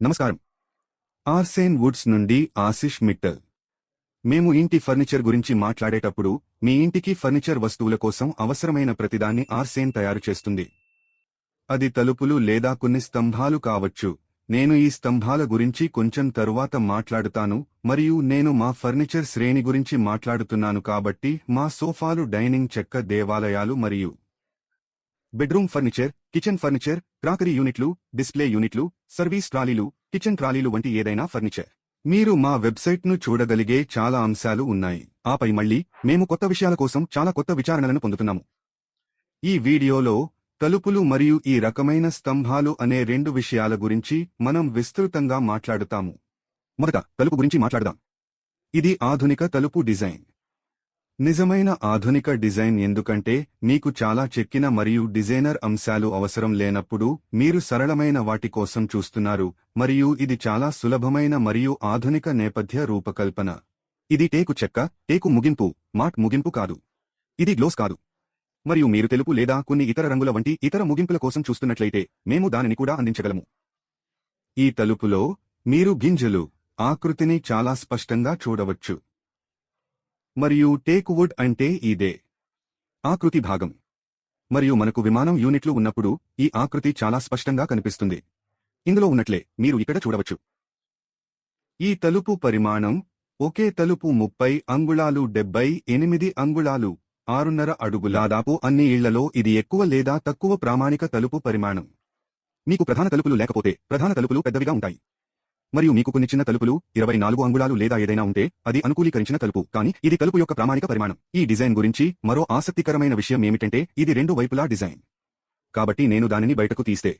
నమస్కారం. ఆర్సేన్ వుడ్స్ నుండి ఆశిష్ మిట్టల్. మేము ఇంటి ఫర్నిచర్ గురించి మాట్లాడేటప్పుడు మీ ఇంటికి ఫర్నిచర్ వస్తువుల కోసం అవసరమైన ప్రతిదాన్ని ఆర్సేన్ తయారు చేస్తుంది. అది తలుపులు లేదా కొన్ని స్తంభాలు కావచ్చు. నేను ఈ స్తంభాల గురించి కొంచెం తరువాత మాట్లాడుతాను మరియు నేను మా ఫర్నిచర్ శ్రేణి గురించి మాట్లాడుతున్నాను కాబట్టి మా సోఫాలు డైనింగ్ చెక్క దేవాలయాలు మరియు bedroom furniture kitchen furniture crockery యూనిట్లు డిస్ప్లే యూనిట్లు సర్వీస్ ట్రాలీలు కిచెన్ ట్రాలీలు వంటి ఏదైనా ఫర్నిచర్. మీరు మా వెబ్సైట్ను చూడగలిగే చాలా అంశాలు ఉన్నాయి. ఆపై మళ్ళీ మేము కొత్త విషయాల కోసం చాలా కొత్త విచారణలను పొందుతున్నాము. ఈ వీడియోలో తలుపులు మరియు ఈ రకమైన స్తంభాలు అనే రెండు విషయాల గురించి మనం విస్తృతంగా మాట్లాడుతాము. మొదట తలుపు గురించి మాట్లాడదాం. ఇది ఆధునిక తలుపు డిజైన్. నిజమైన ఆధునిక డిజైన్ ఎందుకంటే మీకు చాలా చెక్కిన మరియు డిజైనర్ అంశాలు అవసరం లేనప్పుడు మీరు సరళమైన వాటి కోసం చూస్తున్నారు మరియు ఇది చాలా సులభమైన మరియు ఆధునిక నేపథ్య రూపకల్పన. ఇది టేకు చెక్క టేకు ముగింపు మాట్ ముగింపు కాదు. ఇది గ్లోస్ కాదు. మరియు మీరు తెలుపు లేదా కొన్ని ఇతర రంగుల వంటి ఇతర ముగింపుల కోసం చూస్తున్నట్లయితే మేము దానిని కూడా అందించగలము. ఈ తలుపులో మీరు గింజలు ఆకృతిని చాలా స్పష్టంగా చూడవచ్చు. మరియు టేక్వుడ్ అంటే ఇదే. ఆకృతి భాగం. మరియు మనకు విమానం యూనిట్లు ఉన్నప్పుడు ఈ ఆకృతి చాలా స్పష్టంగా కనిపిస్తుంది. ఇందులో ఉన్నట్లే మీరు ఇక్కడ చూడవచ్చు. ఈ తలుపు పరిమాణం ఒకే తలుపు ముప్పై అంగుళాలు డెబ్బై ఎనిమిది అంగుళాలు ఆరున్నర అడుగు దాదాపు అన్ని ఇళ్ళలో ఇది ఎక్కువ లేదా తక్కువ ప్రామాణిక తలుపు పరిమాణం. మీకు ప్రధాన తలుపులు లేకపోతే ప్రధాన తలుపులు పెద్దవిగా ఉంటాయి. మరియు మీకు కొన్ని చిన్న తలుపులు ఇరవై నాలుగు అంగుళాలు లేదా ఏదైనా ఉంటే అది అనుకూలీకరించిన తలుపు. కానీ ఇది తలుపు యొక్క ప్రామాణిక పరిమాణం. ఈ డిజైన్ గురించి మరో ఆసక్తికరమైన విషయం ఏమిటంటే ఇది రెండు వైపులా డిజైన్. కాబట్టి నేను దానిని బయటకు తీస్తే.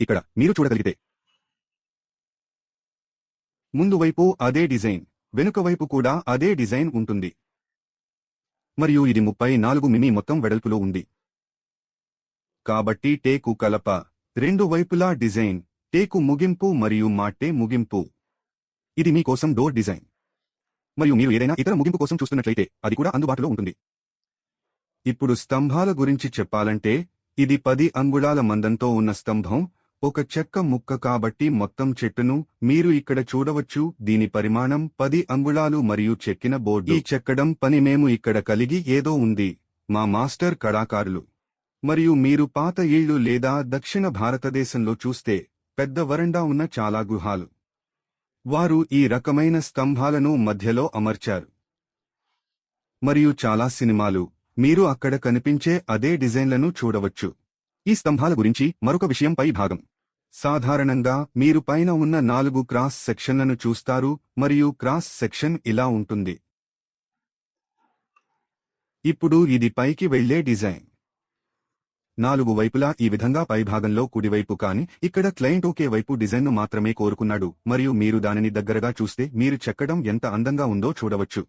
ఇక్కడ మీరు చూడగలిగితే. ముందు వైపు అదే డిజైన్. వెనుక వైపు కూడా అదే డిజైన్ ఉంటుంది. మరియు ఇది ముప్పై నాలుగు మిమీ మొత్తం వెడల్పులో ఉంది. కాబట్టి టేకు కలప. రెండు వైపులా డిజైన్ టేకు ముగింపు మరియు మాటే ముగింపు. ఇది మీ కోసం డోర్ డిజైన్. మరియు మీరు ఏదైనా ఇతర ముగింపు కోసం చూస్తున్నట్లయితే అది కూడా అందుబాటులో ఉంటుంది. ఇప్పుడు స్తంభాల గురించి చెప్పాలంటే ఇది పది అంగుళాల మందంతో ఉన్న స్తంభం ఒక చెక్క ముక్క కాబట్టి మొత్తం చెట్టును మీరు ఇక్కడ చూడవచ్చు. దీని పరిమాణం పది అంగుళాలు మరియు చెక్కిన బోర్డు. ఈ చెక్కడం పని మేము ఇక్కడ కలిగి ఏదో ఉంది. మా మాస్టర్ కళాకారులు. మరియు మీరు పాత ఇళ్ళు లేదా దక్షిణ భారతదేశంలో చూస్తే పెద్ద వరండా ఉన్న చాలా గుహాలు. వారు ఈ రకమైన స్తంభాలను మధ్యలో అమర్చారు. మరియు చాలా సినిమాలు మీరు అక్కడ కనిపించే అదే డిజైన్లను చూడవచ్చు. ఈ స్తంభాల గురించి మరొక విషయం పై భాగం. సాధారణంగా మీరు పైన ఉన్న నాలుగు క్రాస్ సెక్షన్లను చూస్తారు మరియు క్రాస్ సెక్షన్ ఇలా ఉంటుంది. ఇప్పుడు ఇది పైకి వెళ్ళే డిజైన్. నాలుగు వైపులా ఈ విధంగా పైభాగంలో కుడివైపు కాని ఇక్కడ క్లయింట్ ఒకే వైపు డిజైన్ను మాత్రమే కోరుకున్నాడు మరియు మీరు దానిని దగ్గరగా చూస్తే మీరు చెక్కడం ఎంత అందంగా ఉందో చూడవచ్చు.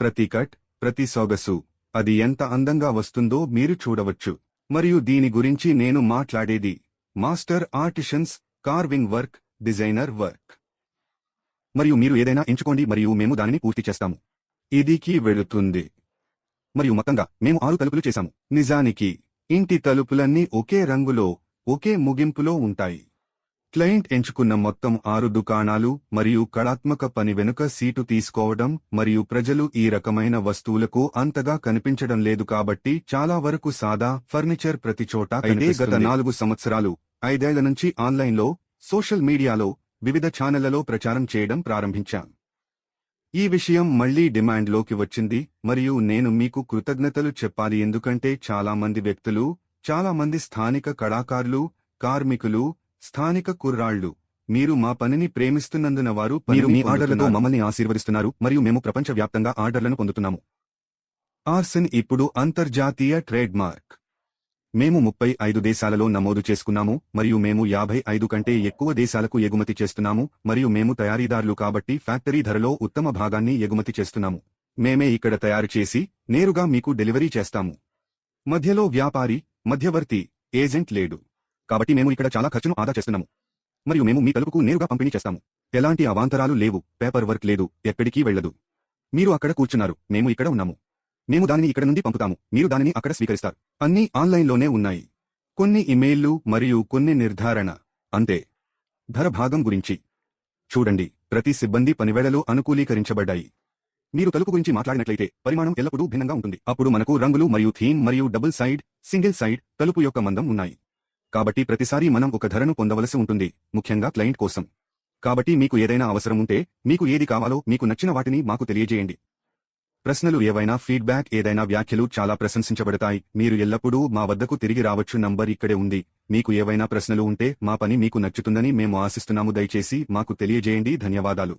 ప్రతి కట్ ప్రతి సొగసు అది ఎంత అందంగా వస్తుందో మీరు చూడవచ్చు. మరియు దీని గురించి నేను మాట్లాడేది master artisans carving work designer work. మరియు మీరు ఏదైనా ఎంచుకోండి మరియు మేము దానిని పూర్తి చేస్తాము. ఇదికి వెళుతుంది. మరియు మొత్తంగా మేము ఆరు తలుపులు చేశాము. నిజానికి ఇంటి తలుపులన్నీ ఒకే రంగులో ఒకే ముగింపులో ఉంటాయి. క్లయింట్ ఎంచుకున్న మొత్తం ఆరు దుకాణాలు మరియు కళాత్మక పని వెనుక సీటు తీసుకోవడం మరియు ప్రజలు ఈ రకమైన వస్తువులకు అంతగా కనిపించడం లేదు కాబట్టి చాలా వరకు సాదా ఫర్నిచర్ ప్రతి చోట అయితే గత నాలుగు సంవత్సరాలు ఐదేళ్ళ నుంచి ఆన్లైన్లో సోషల్ మీడియాలో వివిధ ఛానళ్ళలో ప్రచారం చేయడం ప్రారంభించాం. ఈ విషయం మళ్ళీ డిమాండ్లోకి వచ్చింది మరియు నేను మీకు కృతజ్ఞతలు చెప్పాలి ఎందుకంటే చాలా మంది వ్యక్తులు చాలా మంది స్థానిక కళాకారులు కార్మికులు స్థానిక కుర్రాళ్ళు మీరు మా పనిని ప్రేమిస్తున్నందున వారు మీరు మీ ఆర్డర్లతో మమ్మల్ని ఆశీర్వదిస్తున్నారు మరియు మేము ప్రపంచవ్యాప్తంగా ఆర్డర్లను పొందుతున్నాము. ఆర్సన్ ఇప్పుడు అంతర్జాతీయ ట్రేడ్ మార్క్ మేము ముప్పై ఐదు దేశాలలో నమోదు చేసుకున్నాము మరియు మేము యాభై ఐదు కంటే ఎక్కువ దేశాలకు ఎగుమతి చేస్తున్నాము మరియు మేము తయారీదారులు కాబట్టి ఫ్యాక్టరీ ధరలో ఉత్తమ భాగాన్ని ఎగుమతి చేస్తున్నాము. మేమే ఇక్కడ తయారు చేసి నేరుగా మీకు డెలివరీ చేస్తాము. మధ్యలో వ్యాపారి మధ్యవర్తి ఏజెంట్ లేడు. కాబట్టి మేము ఇక్కడ చాలా ఖర్చును ఆదా చేస్తున్నాము. మరియు మేము మీ తలుపుకు నేరుగా పంపిణీ చేస్తాము. ఎలాంటి అవాంతరాలు లేవు పేపర్ వర్క్ లేదు ఎక్కడికి వెళ్ళదు. మీరు అక్కడ కూర్చున్నారు మేము ఇక్కడ ఉన్నాము. మేము దానిని ఇక్కడ నుండి పంపుతాము. మీరు దానిని అక్కడ స్వీకరిస్తారు. అన్నీ ఆన్లైన్లోనే ఉన్నాయి. కొన్ని ఇమెయిల్లు మరియు కొన్ని నిర్ధారణ. అంతే. ధర భాగం గురించి. చూడండి. ప్రతి సిబ్బంది పనివేళలు అనుకూలీకరించబడ్డాయి. మీరు తలుపు గురించి మాట్లాడినట్లయితే పరిమాణం ఎల్లప్పుడూ భిన్నంగా ఉంటుంది. అప్పుడు మనకు రంగులు మరియు థీమ్ మరియు డబుల్ సైడ్ సింగిల్ సైడ్ తలుపు యొక్క మందం ఉన్నాయి. కాబట్టి ప్రతిసారి మనం ఒక ధరను పొందవలసి ఉంటుంది ముఖ్యంగా క్లయింట్ కోసం. కాబట్టి మీకు ఏదైనా అవసరం ఉంటే మీకు ఏది కావాలో మీకు నచ్చిన వాటిని మాకు తెలియజేయండి. ప్రశ్నలు ఏవైనా ఫీడ్బ్యాక్ ఏదైనా వ్యాఖ్యలు చాలా ప్రశంసించబడతాయి. మీరు ఎల్లప్పుడూ మా వద్దకు తిరిగి రావచ్చు. నంబర్ ఇక్కడే ఉంది. మీకు ఏవైనా ప్రశ్నలు ఉంటే మా పని మీకు నచ్చుతుందని మేము ఆశిస్తున్నాము. దయచేసి మాకు తెలియజేయండి. ధన్యవాదాలు.